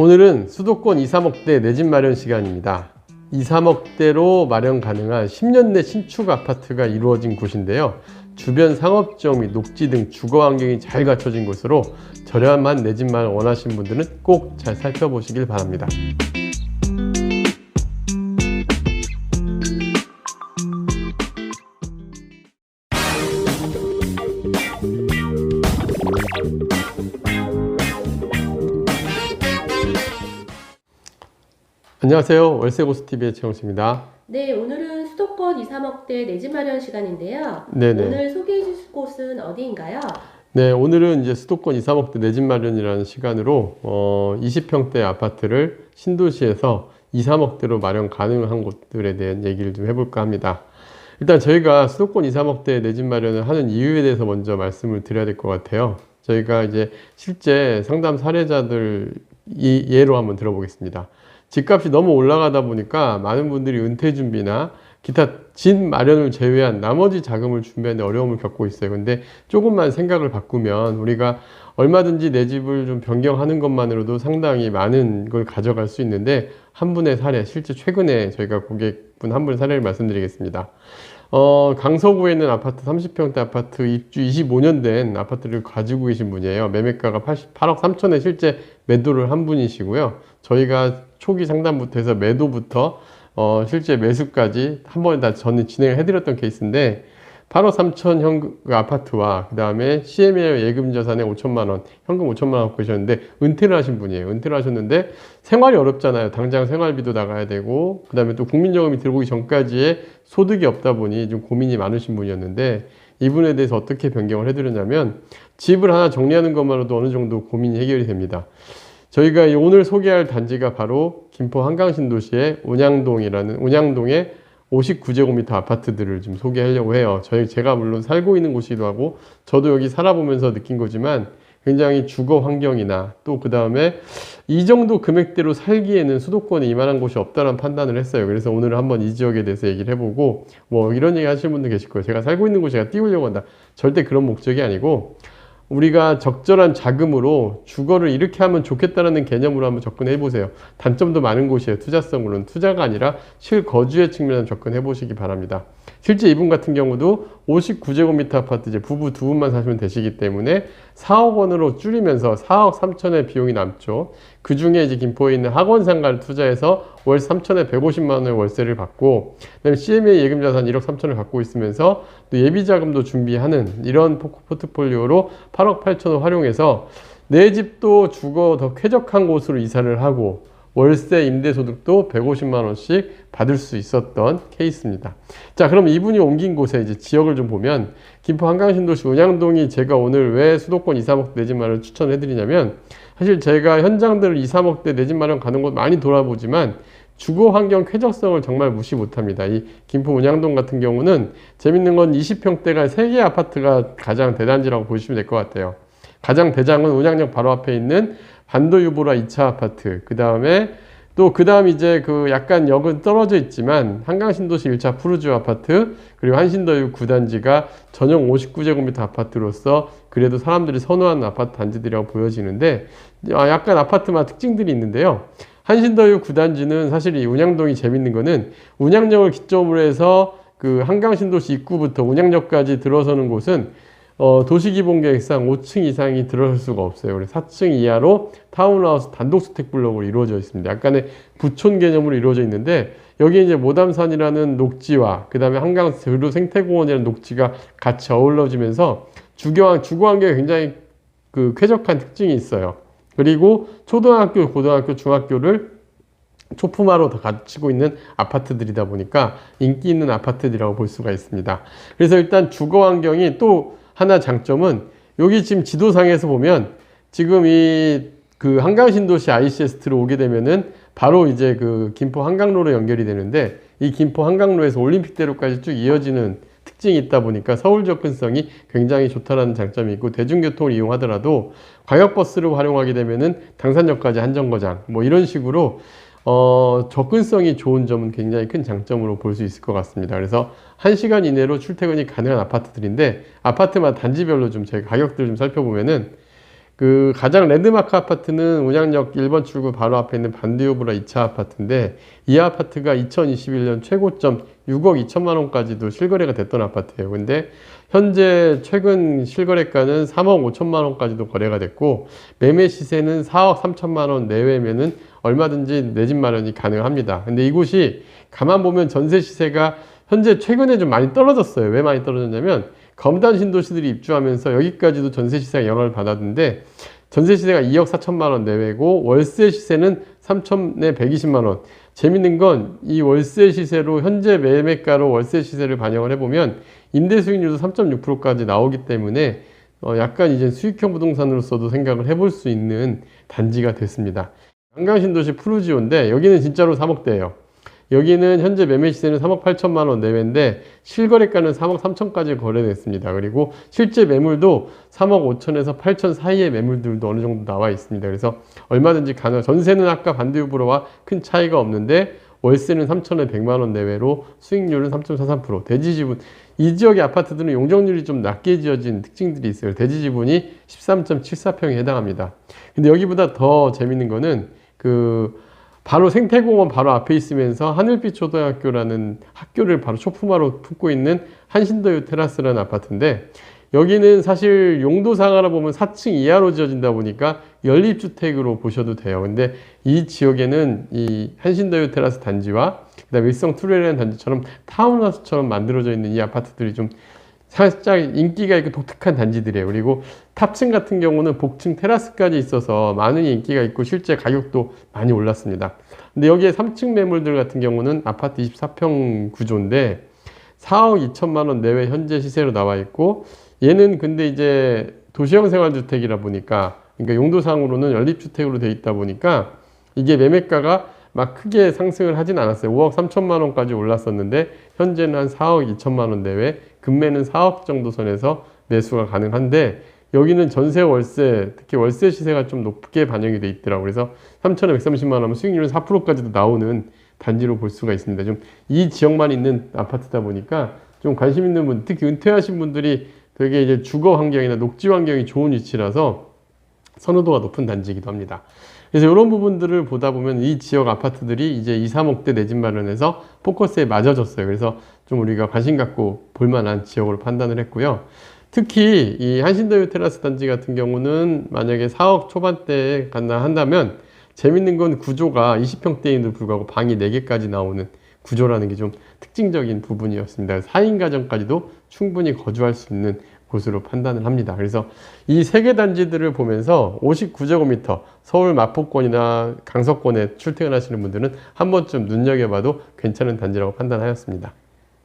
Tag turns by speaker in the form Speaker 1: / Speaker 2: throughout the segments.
Speaker 1: 오늘은 수도권 2, 3억대 내 집 마련 시간입니다. 2, 3억대로 마련 가능한 10년 내 신축 아파트가 이루어진 곳인데요. 주변 상업지역 및 녹지 등 주거 환경이 잘 갖춰진 곳으로 저렴한 내 집만 원하시는 분들은 꼭 잘 살펴보시길 바랍니다. 안녕하세요. 월세고스TV의 최영수입니다.
Speaker 2: 네, 오늘은 수도권 2, 3억대 내 집 마련 시간인데요.
Speaker 1: 네네.
Speaker 2: 오늘 소개해 주실 곳은 어디인가요?
Speaker 1: 네, 오늘은 이제 수도권 2, 3억대 내 집 마련이라는 시간으로 어, 20평대 아파트를 신도시에서 2, 3억대로 마련 가능한 곳들에 대한 얘기를 좀 해볼까 합니다. 일단 저희가 수도권 2, 3억대 내 집 마련을 하는 이유에 대해서 먼저 말씀을 드려야 될 것 같아요. 저희가 이제 실제 상담 사례자들 이 예로 한번 들어보겠습니다. 집값이 너무 올라가다 보니까 많은 분들이 은퇴 준비나 기타 집 마련을 제외한 나머지 자금을 준비하는 데 어려움을 겪고 있어요. 근데 조금만 생각을 바꾸면 우리가 얼마든지 내 집을 좀 변경하는 것만으로도 상당히 많은 걸 가져갈 수 있는데 한 분의 사례, 실제 최근에 저희가 고객분 한 분의 사례를 말씀드리겠습니다. 어, 강서구에 있는 아파트 30평대 아파트 입주 25년 된 아파트를 가지고 계신 분이에요. 매매가가 88억 3천에 실제 매도를 한 분이시고요. 저희가 초기 상담부터 해서 매도부터 어, 실제 매수까지 한 번에 다 전에 진행을 해드렸던 케이스인데 8억 3천 현금 그 아파트와 그 다음에 CMA 예금 자산에 5천만 원, 현금 5천만 원 갖고 계셨는데 은퇴를 하신 분이에요. 은퇴를 하셨는데 생활이 어렵잖아요. 당장 생활비도 나가야 되고 그 다음에 또 국민연금이 들어오기 전까지의 소득이 없다 보니 좀 고민이 많으신 분이었는데 이분에 대해서 어떻게 변경을 해드렸냐면 집을 하나 정리하는 것만으로도 어느 정도 고민이 해결이 됩니다. 저희가 이 오늘 소개할 단지가 바로 김포 한강신도시의 운양동이라는 운양동의 59제곱미터 아파트들을 좀 소개하려고 해요. 저희 제가 물론 살고 있는 곳이기도 하고 저도 여기 살아보면서 느낀 거지만 굉장히 주거 환경이나 또 그 다음에 이 정도 금액대로 살기에는 수도권에 이만한 곳이 없다는 판단을 했어요. 그래서 오늘 한번 이 지역에 대해서 얘기를 해보고 뭐 이런 얘기 하시는 분들 계실 거예요. 제가 살고 있는 곳 제가 띄우려고 한다. 절대 그런 목적이 아니고 우리가 적절한 자금으로 주거를 이렇게 하면 좋겠다라는 개념으로 한번 접근해 보세요. 단점도 많은 곳이에요. 투자성으로는 투자가 아니라 실거주의 측면에서 접근해 보시기 바랍니다. 실제 이분 같은 경우도 59제곱미터 아파트 이제 부부 두 분만 사시면 되시기 때문에 4억 원으로 줄이면서 4억 3천의 비용이 남죠. 그 중에 이제 김포에 있는 학원 상가를 투자해서 월 3천에 150만 원의 월세를 받고, 그다음에 CMA 예금 자산 1억 3천을 갖고 있으면서 또 예비 자금도 준비하는 이런 포- 포트폴리오로 8억 8천을 활용해서 내 집도 주거 더 쾌적한 곳으로 이사를 하고 월세 임대 소득도 150만 원씩 받을 수 있었던 케이스입니다. 자, 그럼 이분이 옮긴 곳에 이제 지역을 좀 보면 김포 한강신도시 운양동이 제가 오늘 왜 수도권 2, 3억 내집 마련 추천해 드리냐면 사실 제가 현장들을 2, 3억대 내 집 마련 가는 곳 많이 돌아보지만 주거 환경 쾌적성을 정말 무시 못합니다. 이 김포 운양동 같은 경우는 재밌는 건 20평대가 3개 아파트가 가장 대단지라고 보시면 될 것 같아요. 가장 대장은 운양역 바로 앞에 있는 반도유보라 2차 아파트. 그 다음에 또 그 다음 이제 그 약간 역은 떨어져 있지만 한강신도시 1차 푸르즈 아파트 그리고 한신더유 9단지가 전용 59제곱미터 아파트로서 그래도 사람들이 선호하는 아파트 단지들이라고 보여지는데 아, 약간 아파트마다 특징들이 있는데요. 한신더유 9단지는 사실 이 운양동이 재밌는 거는 운양역을 기점으로 해서 그 한강신도시 입구부터 운양역까지 들어서는 곳은 어, 도시기본계획상 5층 이상이 들어설 수가 없어요. 그래서 4층 이하로 타운하우스 단독주택 블록으로 이루어져 있습니다. 약간의 부촌 개념으로 이루어져 있는데 여기 이제 모담산이라는 녹지와 그 다음에 한강 주루 생태공원이라는 녹지가 같이 어우러지면서 주거, 주거 환경에 굉장히 그 쾌적한 특징이 있어요. 그리고 초등학교, 고등학교, 중학교를 초품화로 다 갖추고 있는 아파트들이다 보니까 인기 있는 아파트들이라고 볼 수가 있습니다. 그래서 일단 주거 환경이 또 하나 장점은 여기 지금 지도상에서 보면 지금 이 그 한강신도시 ICST로 오게 되면은 바로 이제 그 김포 한강로로 연결이 되는데 이 김포 한강로에서 올림픽대로까지 쭉 이어지는 특징이 있다 보니까 서울 접근성이 굉장히 좋다라는 장점이 있고 대중교통을 이용하더라도 광역버스를 활용하게 되면은 당산역까지 한 정거장 뭐 이런 식으로 어, 접근성이 좋은 점은 굉장히 큰 장점으로 볼 수 있을 것 같습니다. 그래서 1시간 이내로 출퇴근이 가능한 아파트들인데 아파트마다 단지별로 좀 저희 가격들 좀 살펴보면은 그 가장 랜드마크 아파트는 운양역 1번 출구 바로 앞에 있는 반디오브라 2차 아파트인데 이 아파트가 2021년 최고점 6억 2천만 원까지도 실거래가 됐던 아파트예요. 근데 현재 최근 실거래가는 3억 5천만 원까지도 거래가 됐고 매매 시세는 4억 3천만 원 내외면은 얼마든지 내 집 마련이 가능합니다. 근데 이곳이 가만 보면 전세 시세가 현재 최근에 좀 많이 떨어졌어요. 왜 많이 떨어졌냐면 검단 신도시들이 입주하면서 여기까지도 전세 시세가 영향을 받았는데 전세 시세가 2억 4천만 원 내외고 월세 시세는 3천에 120만 원. 재밌는 건 이 월세 시세로 현재 매매가로 월세 시세를 반영을 해보면 임대 수익률도 3.6%까지 나오기 때문에 어 약간 이제 수익형 부동산으로서도 생각을 해볼 수 있는 단지가 됐습니다. 한강신도시 푸르지오인데 여기는 진짜로 3억대예요. 여기는 현재 매매 시세는 3억 8천만 원 내외인데 실거래가는 3억 3천까지 거래됐습니다. 그리고 실제 매물도 3억 5천에서 8천 사이의 매물들도 어느 정도 나와 있습니다. 그래서 얼마든지 가능. 전세는 아까 반대유보로와 큰 차이가 없는데 월세는 3천에 100만 원 내외로 수익률은 3.43%. 대지 지분 이 지역의 아파트들은 용적률이 좀 낮게 지어진 특징들이 있어요. 대지 지분이 13.74평에 해당합니다. 근데 여기보다 더 재밌는 거는 그 바로 생태공원 바로 앞에 있으면서 하늘빛 초등학교라는 학교를 바로 초품화로 품고 있는 한신더유 테라스라는 아파트인데 여기는 사실 용도상 알아보면 4층 이하로 지어진다 보니까 연립주택으로 보셔도 돼요. 근데 이 지역에는 이 한신더유 테라스 단지와 그다음에 일성 투레라는 단지처럼 타운하우스처럼 만들어져 있는 이 아파트들이 좀 살짝 인기가 있고 독특한 단지들이에요. 그리고 탑층 같은 경우는 복층 테라스까지 있어서 많은 인기가 있고 실제 가격도 많이 올랐습니다. 근데 여기에 3층 매물들 같은 경우는 아파트 24평 구조인데 4억 2천만 원 내외 현재 시세로 나와 있고 얘는 근데 이제 도시형 생활주택이라 보니까 그러니까 용도상으로는 연립주택으로 돼 있다 보니까 이게 매매가가 막 크게 상승을 하진 않았어요. 5억 3천만 원까지 올랐었는데 현재는 한 4억 2천만 원 내외, 금매는 4억 정도 선에서 매수가 가능한데 여기는 전세 월세, 특히 월세 시세가 좀 높게 반영이 돼 있더라고요. 그래서 3천에 130만 원이면 수익률은 4%까지도 나오는 단지로 볼 수가 있습니다. 좀 이 지역만 있는 아파트다 보니까 좀 관심 있는 분, 특히 은퇴하신 분들이 되게 이제 주거 환경이나 녹지 환경이 좋은 위치라서 선호도가 높은 단지이기도 합니다. 그래서 이런 부분들을 보다 보면 이 지역 아파트들이 이제 2, 3억대 내 집 마련해서 포커스에 맞아졌어요. 그래서 좀 우리가 관심 갖고 볼만한 지역으로 판단을 했고요. 특히 이 한신더유 테라스 단지 같은 경우는 만약에 4억 초반대에 간다 한다면 재밌는 건 구조가 20평대임에도 불구하고 방이 4개까지 나오는 구조라는 게 좀 특징적인 부분이었습니다. 4인 가정까지도 충분히 거주할 수 있는 곳으로 판단을 합니다. 그래서 이 세 개 단지들을 보면서 59제곱미터 서울 마포권이나 강서권에 출퇴근하시는 분들은 한 번쯤 눈여겨봐도 괜찮은 단지라고 판단하였습니다.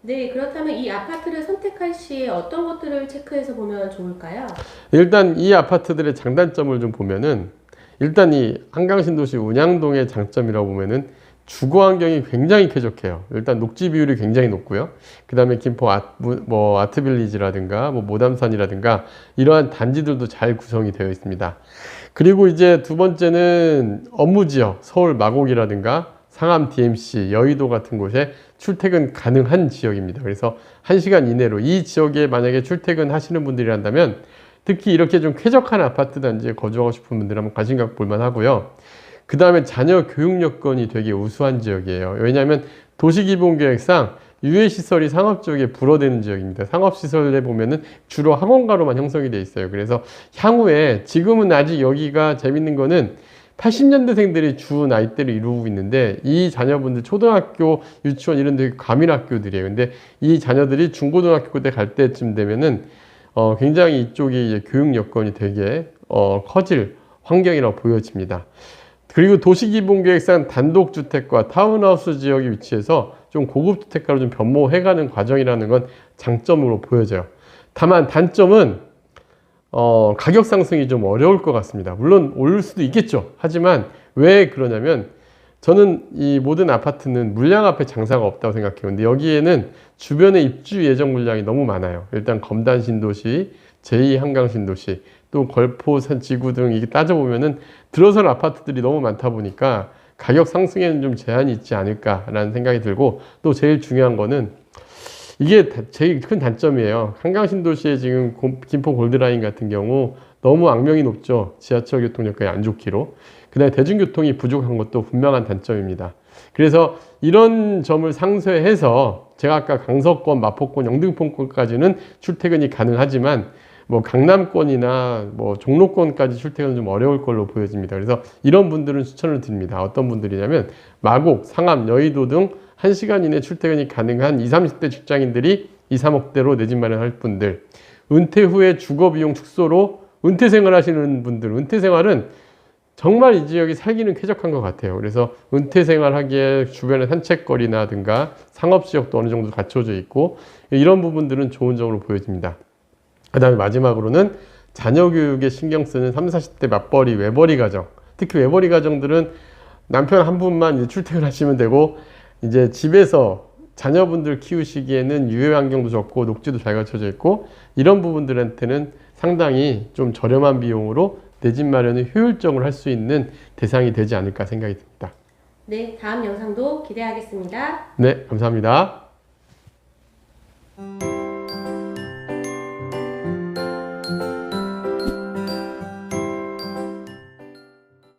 Speaker 2: 네, 그렇다면 이 아파트를 선택할 시에 어떤 것들을 체크해서 보면 좋을까요?
Speaker 1: 일단 이 아파트들의 장단점을 좀 보면은 일단 이 한강신도시 운양동의 장점이라고 보면은 주거 환경이 굉장히 쾌적해요. 일단 녹지 비율이 굉장히 높고요. 그 다음에 김포 아, 뭐 아트빌리지라든가 뭐 모담산이라든가 이러한 단지들도 잘 구성이 되어 있습니다. 그리고 이제 두 번째는 업무 지역, 서울 마곡이라든가 상암 DMC, 여의도 같은 곳에 출퇴근 가능한 지역입니다. 그래서 1시간 이내로 이 지역에 만약에 출퇴근 하시는 분들이란다면 특히 이렇게 좀 쾌적한 아파트 단지에 거주하고 싶은 분들 한번 관심 갖고 볼만 하고요. 그 다음에 자녀 교육 여건이 되게 우수한 지역이에요. 왜냐하면 도시기본계획상 유해시설이 상업 지역에 불어대는 지역입니다. 상업시설에 보면은 주로 학원가로만 형성이 돼 있어요. 그래서 향후에 지금은 아직 여기가 재밌는 거는 80년대생들이 주 나이대를 이루고 있는데 이 자녀분들 초등학교, 유치원 이런 데 과밀학교들이에요. 근데 이 자녀들이 중고등학교 때 갈 때쯤 되면은 어, 굉장히 이쪽이 교육 여건이 되게 어, 커질 환경이라고 보여집니다. 그리고 도시기본계획상 단독주택과 타운하우스 지역이 위치해서 좀 고급 주택가로 좀 변모해가는 과정이라는 건 장점으로 보여져요. 다만 단점은 어, 가격 상승이 좀 어려울 것 같습니다. 물론 오를 수도 있겠죠. 하지만 왜 그러냐면 저는 이 모든 아파트는 물량 앞에 장사가 없다고 생각해요. 근데 여기에는 주변에 입주 예정 물량이 너무 많아요. 일단 검단 신도시, 제2 한강 신도시, 또 걸포 산 지구 등 이게 따져보면은 들어설 아파트들이 너무 많다 보니까 가격 상승에는 좀 제한이 있지 않을까라는 생각이 들고 또 제일 중요한 거는 이게 다- 제일 큰 단점이에요. 한강 신도시에 지금 고- 김포 골드라인 같은 경우 너무 악명이 높죠. 지하철 교통 여건이 안 좋기로. 그다음에 대중교통이 부족한 것도 분명한 단점입니다. 그래서 이런 점을 상쇄해서 제가 아까 강서권, 마포권, 영등포권까지는 출퇴근이 가능하지만 뭐 강남권이나 뭐 종로권까지 출퇴근은 좀 어려울 걸로 보여집니다. 그래서 이런 분들은 추천을 드립니다. 어떤 분들이냐면 마곡, 상암, 여의도 등 1시간 이내 출퇴근이 가능한 20, 30대 직장인들이 2, 3억대로 내 집 마련할 분들 은퇴 후에 주거 비용 축소로 은퇴 생활 하시는 분들 은퇴 생활은 정말 이 지역이 살기는 쾌적한 것 같아요. 그래서 은퇴 생활하기에 주변에 산책거리나든가 상업 지역도 어느 정도 갖춰져 있고 이런 부분들은 좋은 점으로 보여집니다. 그 다음에 마지막으로는 자녀 교육에 신경 쓰는 3, 40대 맞벌이 외벌이 가정, 특히 외벌이 가정들은 남편 한 분만 출퇴근하시면 되고 이제 집에서 자녀분들 키우시기에는 유해 환경도 좋고 녹지도 잘 갖춰져 있고 이런 부분들한테는 상당히 좀 저렴한 비용으로 내 집 마련을 효율적으로 할 수 있는 대상이 되지 않을까 생각이 듭니다.
Speaker 2: 네, 다음 영상도 기대하겠습니다.
Speaker 1: 네, 감사합니다.